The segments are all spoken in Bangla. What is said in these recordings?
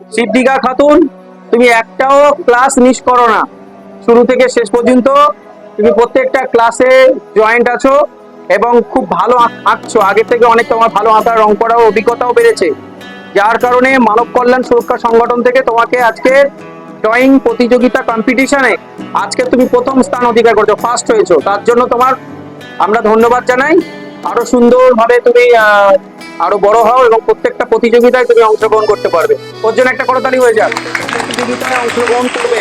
সিদ্দিকা খাতুন, তুমি একটাও ক্লাস মিস করো না। শুরু থেকে শেষ পর্যন্ত তুমি প্রত্যেকটা ক্লাসে জয়েন্ট আছো এবং খুব ভালো আঁকছো। আগের থেকে অনেক তোমার ভালো আঁকার রং করার অভিজ্ঞতাও বেড়েছে। যার কারণে মানব কল্যাণ সুরক্ষা সংগঠন থেকে তোমাকে আজকে ড্রয়িং প্রতিযোগিতা কম্পিটিশনে আজকে তুমি প্রথম স্থান অধিকার করছ ফার্স্ট হয়েছো। তার জন্য তোমার আমরা ধন্যবাদ জানাই। আরও সুন্দরভাবে তুমি আরও বড় হও এবং প্রত্যেকটা প্রতিযোগিতায় তুমি অংশগ্রহণ করতে পারবে। ওর জন্য একটা করতালি হয়ে যাক। প্রতিযোগিতায় অংশগ্রহণ করবে।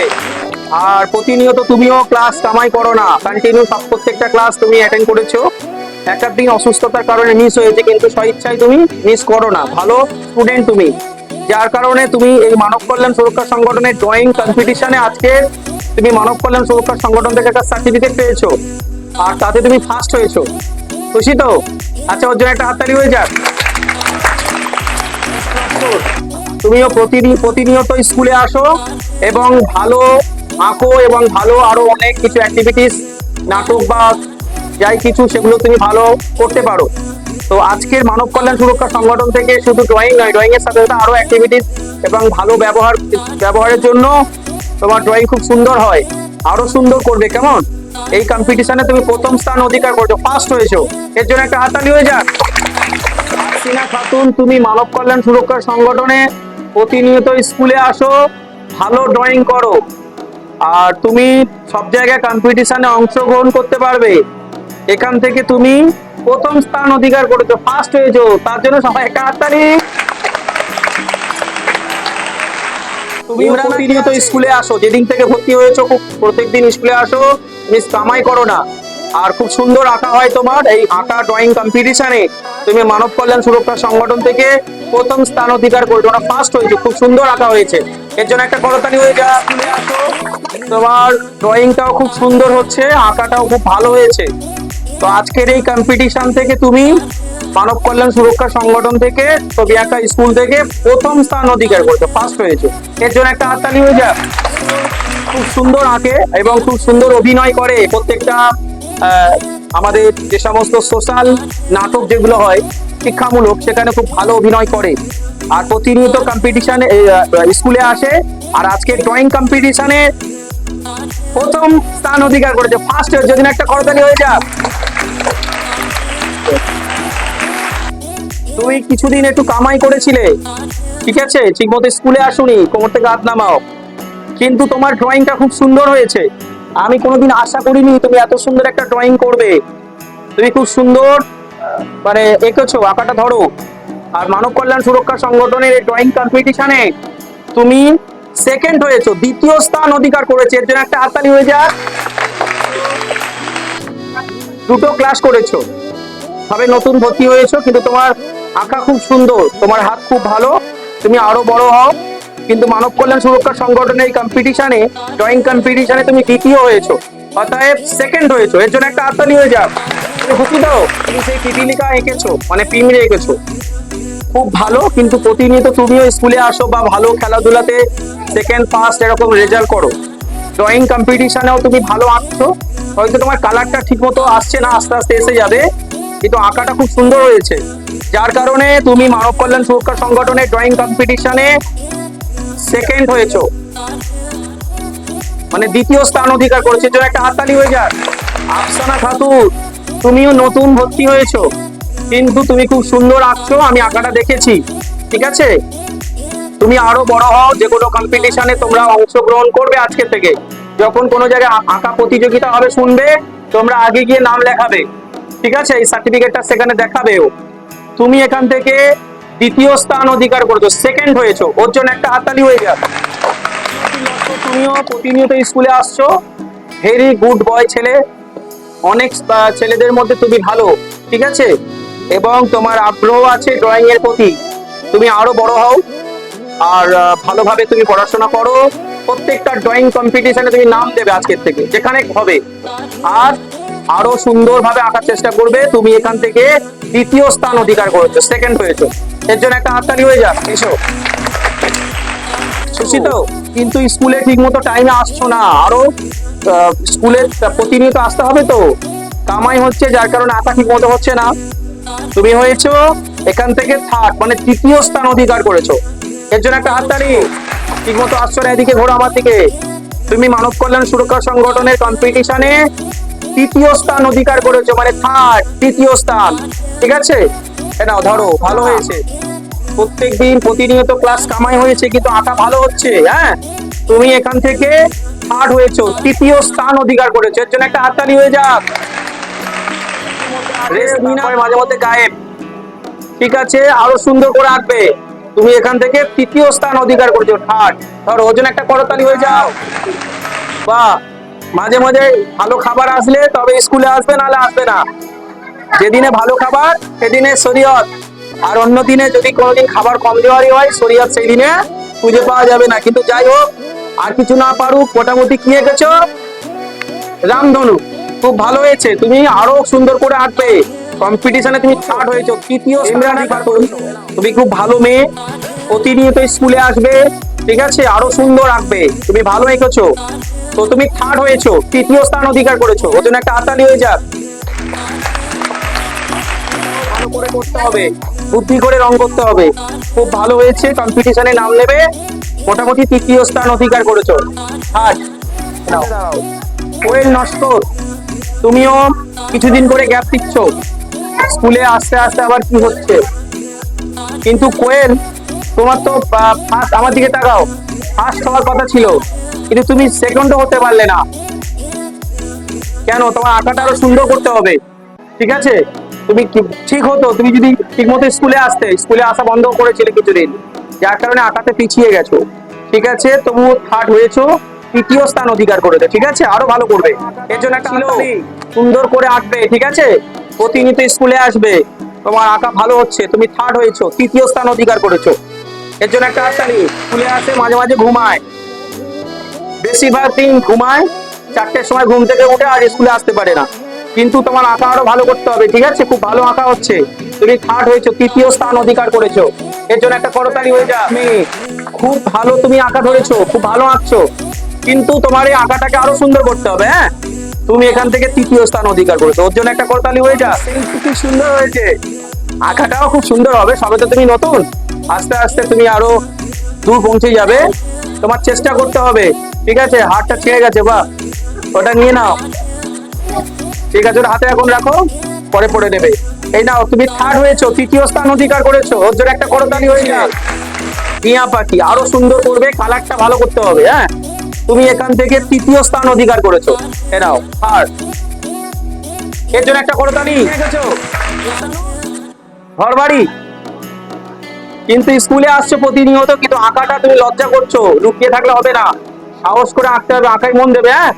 আর প্রতিনিয়ত তুমিও ক্লাস কামাই করো না। কন্টিনিউ সব প্রত্যেকটা ক্লাস তুমি অ্যাটেন্ড করেছ। এক আধ দিন অসুস্থতার কারণে মিস হয়েছে, কিন্তু স্বইচ্ছায় তুমি মিস করো না। ভালো স্টুডেন্ট তুমি। যার কারণে তুমি এই মানব কল্যাণ সুরক্ষা সংগঠনের ড্রয়িং কম্পিটিশনে আজকে তুমি মানব কল্যাণ সুরক্ষা সংগঠন থেকে একটা সার্টিফিকেট পেয়েছ। আর তাতে তুমি ফার্স্ট হয়েছো। খুশি তো? আচ্ছা ওর জন্য একটা হাততালি হয়ে যাক। তুমিও প্রতিদিন, প্রতিনিয়ত স্কুলে আসো এবং ভালো আঁকো এবং ভালো আরও অনেক কিছু অ্যাক্টিভিটিস নাটক বা যাই কিছু, সেগুলো তুমি ভালো করতে পারো। তো আজকের মানব কল্যাণ সুরক্ষা সংগঠন থেকে শুধু ড্রয়িং নয় ড্রয়িং এর সাথে সাথে আরও অ্যাক্টিভিটিস এবং ভালো ব্যবহার, ব্যবহারের জন্য তোমার ড্রয়িং খুব সুন্দর হয়। আরও সুন্দর করবে, কেমন? এই কম্পিটিশনে তুমি প্রথম স্থান অধিকার করছ ফার্স্ট হয়েছো। এর জন্য একটা হাততালি হয়ে যাক। হাসিনা খাতুন তুমি মানব কল্যাণ সুরক্ষা সংগঠনে প্রতিনিয়ত স্কুলে আসো ভালো ড্রয়িং করো। আর তুমি সব জায়গায় কম্পিটিশনে অংশগ্রহণ করতে পারবে। এখান থেকে তুমি প্রথম স্থান অধিকার করেছ ফার্স্ট হয়েছো তার জন্য সবাই একটা হাততালি তুমি প্রতিনিয়ত স্কুলে আসো যেদিন থেকে ভর্তি হয়েছো খুব প্রত্যেকদিন স্কুলে আসো মিস কামাই করো না। আর খুব সুন্দর আঁকা হয় তোমার এই আঁকা ড্রয়িং কম্পিটিশনে তুমি মানব কল্যাণ সুরক্ষা সংগঠন থেকে প্রথম স্থান অধিকার করেছ ওটা ফার্স্ট হয়েছে, খুব সুন্দর আঁকা হয়েছে। এর জন্য একটা করতালি হয়ে যা তোমার ড্রয়িংটাও খুব সুন্দর হচ্ছে, আঁকাটাও খুব ভালো হয়েছে। তো আজকের এই কম্পিটিশন থেকে তুমি মানব কল্যাণ সুরক্ষা সংগঠন থেকে, ছবি আঁকা স্কুল থেকে প্রথম স্থান অধিকার করেছ ফার্স্ট হয়েছে। এর জন্য একটা হাততালি হয়ে যা। খুব সুন্দর আঁকে এবং খুব সুন্দর অভিনয় করে। প্রত্যেকটা আমাদের যে সমস্ত সোশ্যাল নাটক যেগুলো হয়, শিক্ষামূলক, সেখানে খুব ভালো অভিনয় করে। আর প্রতিনিয়ত কম্পিটিশনে স্কুলে আসে। আর আজকে ড্রয়িং কম্পিটিশনে প্রথম স্থান অধিকার করেছে। ফার্স্ট যদি একটা করতালি হয়ে যাক। তুমি কিছুদিন একটু কামাই করেছিলে। ঠিক আছে? ঠিক মতো স্কুলে আসুনি, কোমর থেকে হাত নামাও। কিন্তু তোমার ড্রয়িংটা খুব সুন্দর হয়েছে। আমি কোনোদিন আশা করিনি তুমি এত সুন্দর একটা ড্রয়িং করবে। তুমি খুব সুন্দর মানে এঁকেছো, আঁকাটা ধরো। আর মানব কল্যাণ সুরক্ষা সংগঠনের এই ড্রয়িং কম্পিটিশনে তুমি সেকেন্ড হয়েছো, দ্বিতীয় স্থান অধিকার করেছে। এর জন্য একটা হাততালি হয়ে যাক। দুটো ক্লাস করেছ। ভাবে নতুন ভর্তি হয়েছো, কিন্তু তোমার আঁকা খুব সুন্দর, তোমার হাত খুব ভালো। তুমি আরও বড় হও। কিন্তু মানব কল্যাণ সুরক্ষা সংগঠনের এই কম্পিটিশনে ড্রয়িং কম্পিটিশনে তুমি দ্বিতীয় হয়েছো? অতএব সেকেন্ড হয়েছো। এর জন্য একটা হাততালি হয়ে যাও। খুশি দাও। তুমি সেই পিপিলিকা এঁকেছো মানে পিমড়ে এঁকেছো। খুব ভালো, কিন্তু প্রতিনিয়ত তুমিও স্কুলে আসো বা ভালো খেলাধুলাতে সেকেন্ড ফার্স্ট এরকম রেজাল্ট করো। ড্রয়িং কম্পিটিশনেও তুমি ভালো আঁকছো। হয়তো তোমার কালারটা ঠিক মতো আসছে না, আস্তে আস্তে এসে যাবে। কিন্তু আঁকাটা খুব সুন্দর হয়েছে। যার কারণে তুমি মানব কল্যাণ সুরক্ষা সংগঠনের ড্রয়িং কম্পিটিশনে সেকেন্ড হয়েছো। মানে দ্বিতীয় স্থান অধিকার করেছে। জন্য একটা হাততালি হয়ে যাক। আফসানা খাতুন তুমিও নতুন ভর্তি হয়েছো। কিন্তু তুমি খুব সুন্দর আঁকছো, আমি আঁকাটা দেখেছি। ঠিক আছে? তুমি আরও বড় হও, যে কোনো কম্পিটিশনে তোমরা অংশগ্রহণ করবে আজকে থেকে। যখন কোনো জায়গায় আঁকা প্রতিযোগিতা হবে, শুনবে, তোমরা আগে গিয়ে নাম লেখাবে। ঠিক আছে? এই সার্টিফিকেটটা সেখানে দেখাবেও। তুমি এখান থেকে দ্বিতীয় স্থান অধিকার করেছ সেকেন্ড হয়েছো, ওর জন্য একটা হাততালি হয়ে যাক তুমিও প্রতিনিয়ত স্কুলে আসছো ভেরি গুড বয় ছেলে, অনেক ছেলেদের মধ্যে তুমি ভালো, ঠিক আছে? এবং তোমার আগ্রহ আছে ড্রয়িং এর প্রতি, তুমি আরও বড় হও, আর ভালোভাবে তুমি পড়াশোনা করো, প্রত্যেকটা ড্রয়িং কম্পিটিশনে তুমি নাম দেবে আজকের থেকে, যেখানে হবে। আর আরও সুন্দরভাবে আঁকার চেষ্টা করবে, তুমি এখান থেকে দ্বিতীয় স্থান অধিকার করেছ সেকেন্ড হয়েছো। এর জন্য একটা হাততালি হয়ে যাক, এসো। খুশি তো কিন্তু স্কুলে ঠিক মতো টাইমে আসছো না। আরও স্কুলে প্রতিনিয়ত আসতে হবে তো। কামাই হচ্ছে, যার কারণে আঁকা ঠিক মতো হচ্ছে না। তুমি হয়েছো, এখান থেকে থার্ড মানে তৃতীয় স্থান অধিকার করেছ। এর জন্য একটা হাততালি। ঠিক মতো আসছো না এদিকে, ঘোরো আমার দিকে। তুমি মানব কল্যাণ সুরক্ষা সংগঠনের কম্পিটিশনে তৃতীয় স্থান অধিকার করেছ মানে থার্ড তৃতীয় স্থান। ঠিক আছে? নাও ধরো ভালো হয়েছে। প্রত্যেকদিন প্রতিনিয়ত ক্লাস কামাই হয়েছে কিন্তু আঁকা ভালো হচ্ছে হ্যাঁ? তুমি এখান থেকে থার্ড হয়েছো তৃতীয় স্থান অধিকার করেছ এর জন্য একটা হাততালি হয়ে যাক। মাঝে মধ্যে গায়েব। ঠিক আছে আরও সুন্দর করে আঁকবে। তুমি এখান থেকে তৃতীয় স্থান অধিকার করেছ থার্ড ধরো ওজন একটা করতালি হয়ে যাও। বাহ! মাঝে মাঝে ভালো খাবার আসলে তবে স্কুলে আসবে নাহলে আসবে না। যেদিনে ভালো খাবার সেদিনে শরীয়ত। আর অন্য দিনে যদি কোনোদিন খাবার কম দেওয়ারই হয় শরীয়ত সেই দিনে খুঁজে পাওয়া যাবে না। কিন্তু যাই হোক আর কিছু না পারুক মোটামুটি কি এঁকেছো? রামধনু। খুব ভালো হয়েছে। তুমি আরও সুন্দর করে আঁকবে। কম্পিটিশনে তুমি থার্ড হয়েছো। তৃতীয় ইমরান তুমি খুব ভালো মেয়ে। প্রতিনিয়ত স্কুলে আসবে। ঠিক আছে? আরও সুন্দর আঁকবে। তুমি ভালো এঁকেছো। তো তুমি থার্ড হয়েছো। তৃতীয় স্থান অধিকার করেছ। ওর জন্য একটা হাতালি হয়ে যাক। করে করতে হবে। বুদ্ধি করে রং করতে হবে। খুব ভালো হয়েছে কম্পিটিশনে নাম নেবে। মোটামুটি তৃতীয় স্থান অধিকার করেছ। থার্ড কোয়েল নস্কর, তুমিও কিছুদিন করে গ্যাপ দিচ্ছ। স্কুলে আস্তে আস্তে আবার কি হচ্ছে? কিন্তু কোয়েল, তোমার তো ফার্স্ট আমার দিকে তাকাও। ফার্স্ট হওয়ার কথা ছিল, কিন্তু তুমি সেকেন্ডও হতে পারলে না। কেন? তোমার আঁকাটা আরও সুন্দর করতে হবে। ঠিক আছে? তুমি ঠিক হতো, তুমি যদি ঠিক মতো স্কুলে আসতে, স্কুলে আসা বন্ধ করেছিলে কিছুদিন, যার কারণে আঁকাতে পিছিয়ে গেছো। ঠিক আছে তবু থার্ড হয়েছো, তৃতীয় স্থান অধিকার করেছে, ঠিক আছে? আরও ভালো করবে। এর জন্য একটা সুন্দর করে আঁকবে, ঠিক আছে? প্রতিনিয়ত স্কুলে আসবে, তোমার আঁকা ভালো হচ্ছে, তুমি থার্ড হয়েছো, তৃতীয় স্থান অধিকার করেছ। এর জন্য একটা হাততালি স্কুলে আসে, মাঝে মাঝে ঘুমায়। বেশিরভাগ দিন ঘুমায়, চারটের সময় ঘুম থেকে উঠে আর স্কুলে আসতে পারে না। কিন্তু তোমার আঁকা আরও ভালো করতে হবে, ঠিক আছে? খুব ভালো আঁকা হচ্ছে। তুমি থার্ড হয়েছো, তৃতীয় স্থান অধিকার করেছ। এর জন্য একটা করতালি হয়ে যা। তুমি খুব ভালো তুমি আঁকা ধরেছো, খুব ভালো আঁকছো। কিন্তু তোমার এই আঁকাটাকে আরও সুন্দর করতে হবে হ্যাঁ? তুমি এখান থেকে তৃতীয় স্থান অধিকার করেছ। ওর জন্য একটা করতালি হয়ে যা। খুব সুন্দর হয়েছে। আঁকাটাও খুব সুন্দর হবে, সবে তো তুমি নতুন। আস্তে আস্তে তুমি আরও দূর পৌঁছে যাবে। তোমার চেষ্টা করতে হবে, ঠিক আছে? হাতটা ছিঁড়ে গেছে বা ওটা নিয়ে নাও। ঠিক আছে, ওটা হাতে এখন রাখো, পরে পড়ে নেবে। এই নাও, তুমি থার্ড হয়েছো, তৃতীয় স্থান অধিকার করেছ, ওর জন্য একটা করতালি হয়ে যাক। টিয়া পাখি, আরও সুন্দর করবে কালারটা ভালো করতে হবে হ্যাঁ? তুমি এখান থেকে তৃতীয় স্থান অধিকার করেছ। এ নাও থার্ড এর জন্য একটা করতালি। ঘর বাড়ি। কিন্তু স্কুলে আসছো প্রতিনিয়ত, কিন্তু আঁকাটা তুমি লজ্জা করছ, লুকিয়ে থাকলে হবে না। সাহস করে আঁকতে হবে, আঁকায় মন দেবে হ্যাঁ?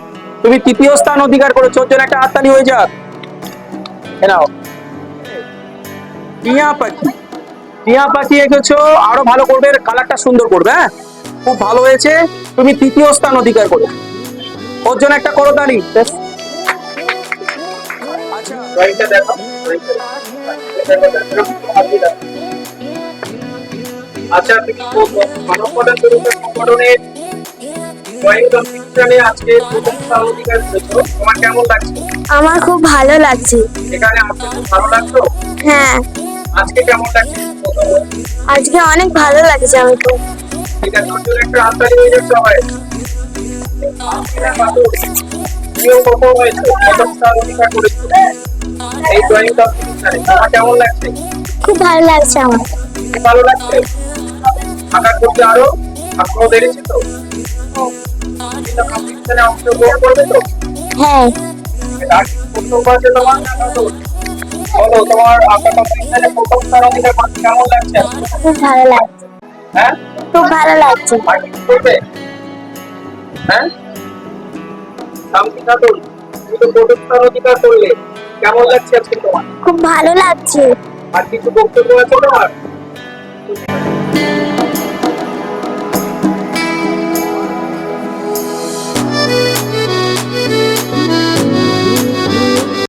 তুমি তৃতীয় স্থান অধিকার করেছ জন্য একটা হাততালি হয়ে যাক নাও টিয়া পাখি টিয়া পাখি এঁকেছো আরও ভালো করবে কালারটা সুন্দর করবে হ্যাঁ খুব ভালো হয়েছে তুমি তৃতীয় স্থান অধিকার করো ওর জন্য একটা করতালি আচ্ছা ড্রয়িংটা দেখো আচ্ছা কম্পিটিশনে আজকে প্রথম অধিকার করেছ তোমার কেমন লাগছে? আমার খুব ভালো লাগছে। এখানে আসতে খুব ভালো লাগতো? হ্যাঁ। আজকে কেমন লাগছে? আজকে অনেক ভালো লাগছে আমাকে। ঠিক আছে ওর একটা হাততালি হয়ে যাচ্ছে সবাই। তুমিও প্রথম হয়েছো প্রথম স্থান অধিকার করেছ। এই ড্রয়িং কম্পিটিশনে তোমার কেমন লাগছে? খুব ভালো লাগছে আমার। ভালো লাগছে? আঁকা করতে আরও আগ্রহ বেড়েছে তো? কম্পিটিশনে অংশগ্রহণ করবে তো? হ্যাঁ। আর প্রথম বয়সে তোমার বলো তোমার আঁকা কম্পিটিশনে প্রথম স্থান অধিকার করতে কেমন লাগছে? খুব ভালো লাগছে। হ্যাঁ? খুব ভালো লাগছে। করবে? হ্যাঁ? শান্তি খাতুন তুমি তো প্রথম স্থান অধিকার করলে। কেমন লাগছে আজকে তোমার? খুব ভালো লাগছে। আর কিছু বক্তব্য আছে তোমার?